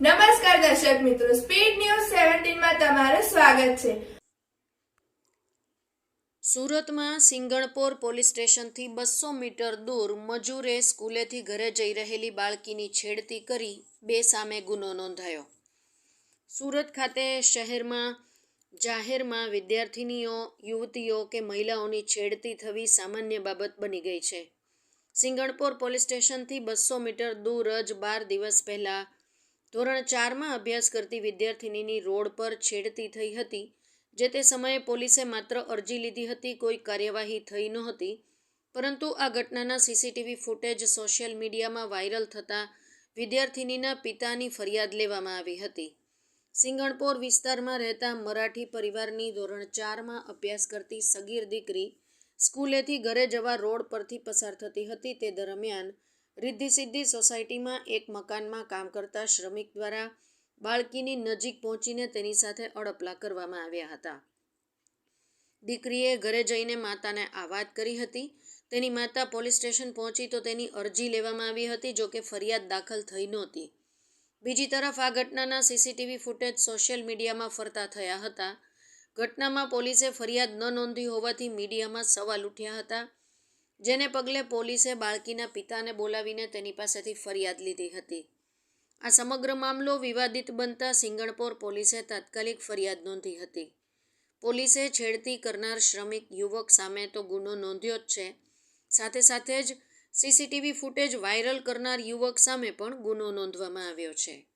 નમસ્કાર દર્શક મિત્રો સ્પીડ ન્યૂઝ સેવન્ટીનમાં તમારું સ્વાગત છે. સુરતમાં સિંગણપોર પોલીસ સ્ટેશનથી બસો મીટર દૂર મજૂરે સ્કૂલેથી ઘરે જઈ રહેલી બાળકીની છેડતી કરી બે સામે ગુનો નોંધાયો. સુરત ખાતે શહેરમાં જાહેરમાં વિદ્યાર્થિનીઓ, યુવતીઓ કે મહિલાઓની છેડતી થવી સામાન્ય બાબત બની ગઈ છે. સિંગણપોર પોલીસ સ્ટેશનથી બસો મીટર દૂર જ બાર દિવસ પહેલાં ધોરણ ચારમાં અભ્યાસ કરતી વિદ્યાર્થિનીની રોડ પર છેડતી થઈ હતી, જે તે સમયે પોલીસે માત્ર અરજી લીધી હતી, કોઈ કાર્યવાહી થઈ નહોતી, પરંતુ આ ઘટનાના સીસીટીવી ફૂટેજ સોશિયલ મીડિયામાં વાયરલ થતાં વિદ્યાર્થિનીના પિતાની ફરિયાદ લેવામાં આવી હતી. સિંગણપોર વિસ્તારમાં રહેતા મરાઠી પરિવારની ધોરણ ચારમાં અભ્યાસ કરતી સગીર દીકરી સ્કૂલેથી ઘરે જવા રોડ પરથી પસાર થતી હતી. તે દરમિયાન રિદ્ધિ સિદ્ધિ સોસાયટીમાં એક મકાનમાં કામ કરતા શ્રમિક દ્વારા બાળકીની નજીક પહોંચીને તેની સાથે અડપલા કરવામાં આવ્યા હતા. દીકરીએ ઘરે જઈને માતાને આ વાત કરી હતી. તેની માતા પોલીસ સ્ટેશન પહોંચી તો તેની અરજી લેવામાં આવી હતી જો કે ફરિયાદ દાખલ થઈ નહોતી. બીજી તરફ આ ઘટનાના સીસીટીવી ફૂટેજ સોશિયલ મીડિયામાં ફરતા થયા હતા. ઘટનામાં પોલીસે ફરિયાદ ન નોંધી હોવાથી મીડિયામાં સવાલ ઉઠ્યા હતા. જેને પગલે પોલીસે બાળકીના પિતાને બોલાવીને તેની પાસેથી ફરિયાદ લીધી હતી. આ સમગ્ર મામલો વિવાદિત બનતા સિંગણપોર પોલીસે તાત્કાલિક ફરિયાદ નોંધી હતી. પોલીસે છેડતી કરનાર શ્રમિક યુવક સામે તો ગુનો નોંધ્યો જ છે. સાથે સાથે જ સીસીટીવી ફૂટેજ વાયરલ કરનાર યુવક સામે પણ ગુનો નોંધવામાં આવ્યો છે.